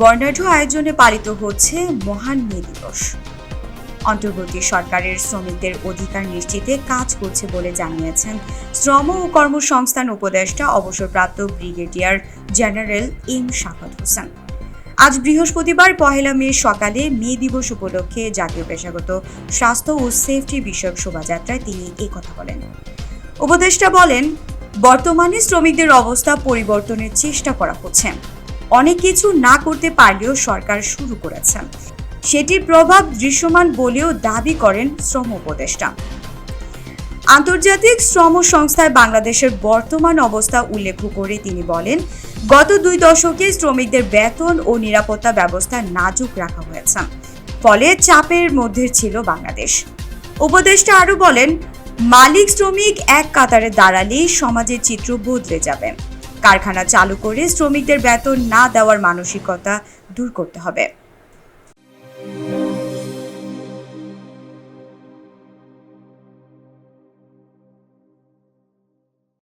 বর্ণাঢ্য আয়োজনে পালিত হচ্ছে মহান মে দিবস। অন্তর্বর্তী সরকারের শ্রমিকদের অধিকার নিশ্চিতে কাজ করছে বলে জানিয়েছেন শ্রম ও কর্মসংস্থান উপদেষ্টা অবসরপ্রাপ্ত brigadier general M Shafat Hossain. আজ বৃহস্পতিবার পহেলা মে সকালে মে দিবস উপলক্ষে জাতীয় পেশাগত স্বাস্থ্য ও সেফটি বিষয়ক শোভাযাত্রায় তিনি কথা বলেন। উপদেষ্টা বলেন, বর্তমানে শ্রমিকদের অবস্থা পরিবর্তনের চেষ্টা করা হচ্ছে। অনেক কিছু না করতে পারলেও সরকার শুরু করেছে। সেটির প্রভাব দৃশ্যমান বলেও দাবি করেন শ্রম উপদেষ্টা। আন্তর্জাতিক শ্রম সংস্থায় বাংলাদেশের বর্তমান অবস্থা উল্লেখ করে তিনি বলেন, গত দুই দশকে শ্রমিকদের বেতন ও নিরাপত্তা ব্যবস্থা নাজুক রাখা হয়েছে। ফলে চাপের মধ্যে ছিল বাংলাদেশ। উপদেষ্টা আরও বলেন, মালিক শ্রমিক এক কাতারে দাঁড়ালেই সমাজের চিত্র বদলে যাবে। কারখানা চালু করে শ্রমিকদের বেতন না দেওয়ার মানসিকতা দূর করতে হবে।